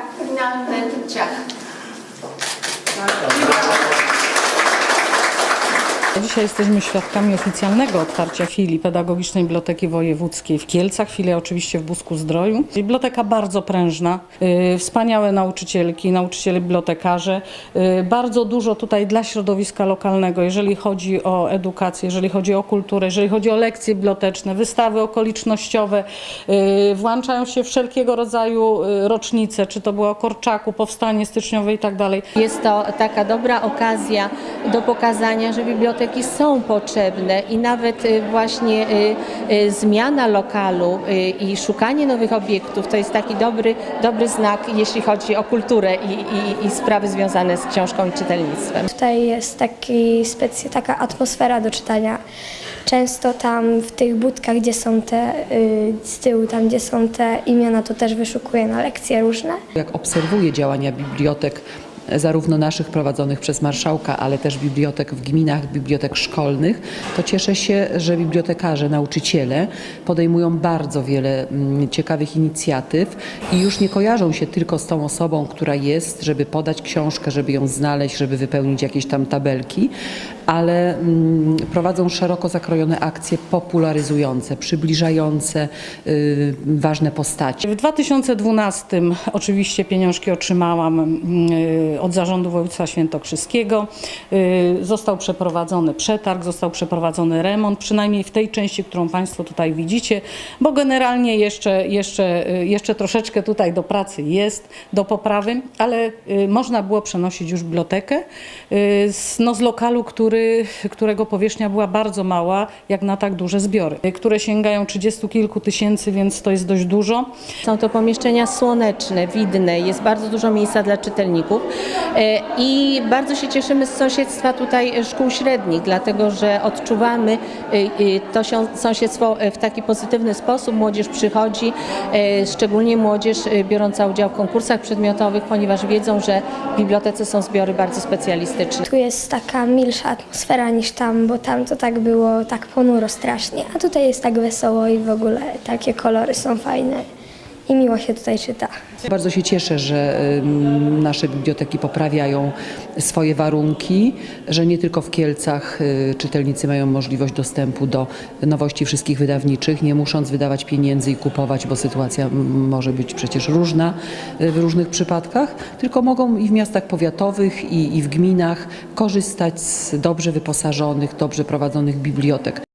как нам на этот чат. Dzisiaj jesteśmy świadkami oficjalnego otwarcia filii Pedagogicznej Biblioteki Wojewódzkiej w Kielcach, filia oczywiście w Busku Zdroju. Biblioteka bardzo prężna, y, wspaniałe nauczycielki, nauczyciele bibliotekarze. Y, bardzo dużo tutaj dla środowiska lokalnego, jeżeli chodzi o edukację, jeżeli chodzi o kulturę, jeżeli chodzi o lekcje biblioteczne, wystawy okolicznościowe. Y, włączają się wszelkiego rodzaju rocznice, czy to było Korczaku, powstanie styczniowe i tak dalej. Jest to taka dobra okazja do pokazania, że są potrzebne i nawet y, właśnie y, y, zmiana lokalu i szukanie nowych obiektów to jest taki dobry, dobry znak, jeśli chodzi o kulturę i, i, i sprawy związane z książką i czytelnictwem. Tutaj jest taki specy, taka atmosfera do czytania. Często tam w tych budkach, gdzie są te z tyłu, tam gdzie są te imiona, to też wyszukuję na lekcje różne. Jak obserwuję działania bibliotek, zarówno naszych prowadzonych przez marszałka, ale też bibliotek w gminach, bibliotek szkolnych, to cieszę się, że bibliotekarze, nauczyciele podejmują bardzo wiele mm, ciekawych inicjatyw i już nie kojarzą się tylko z tą osobą, która jest, żeby podać książkę, żeby ją znaleźć, żeby wypełnić jakieś tam tabelki, ale mm, prowadzą szeroko zakrojone akcje popularyzujące, przybliżające y, ważne postaci. W 2012 oczywiście pieniążki otrzymałam mm, od Zarządu Województwa Świętokrzyskiego. Y, Został przeprowadzony przetarg, został przeprowadzony remont, przynajmniej w tej części, którą Państwo tutaj widzicie, bo generalnie jeszcze, jeszcze, y, jeszcze troszeczkę tutaj do pracy jest, do poprawy, ale y, można było przenosić już bibliotekę y, no, z lokalu, który, którego powierzchnia była bardzo mała, jak na tak duże zbiory, które sięgają 30 kilku tysięcy, więc to jest dość dużo. Są to pomieszczenia słoneczne, widne, jest bardzo dużo miejsca dla czytelników E, i bardzo się cieszymy z sąsiedztwa tutaj szkół średnich, dlatego że odczuwamy e, e, to sąsiedztwo w taki pozytywny sposób. Młodzież przychodzi, szczególnie młodzież biorąca udział w konkursach przedmiotowych, ponieważ wiedzą, że w bibliotece są zbiory bardzo specjalistyczne. Tu jest taka milsza atmosfera niż tam, bo tam to tak było tak ponuro strasznie, a tutaj jest tak wesoło i w ogóle takie kolory są fajne i miło się tutaj czyta. Bardzo się cieszę, że nasze biblioteki poprawiają swoje warunki, że nie tylko w Kielcach y, czytelnicy mają możliwość dostępu do nowości wszystkich wydawniczych, nie musząc wydawać pieniędzy i kupować, bo sytuacja może być przecież różna y, w różnych przypadkach, tylko mogą i w miastach powiatowych, i, i w gminach korzystać z dobrze wyposażonych, dobrze prowadzonych bibliotek.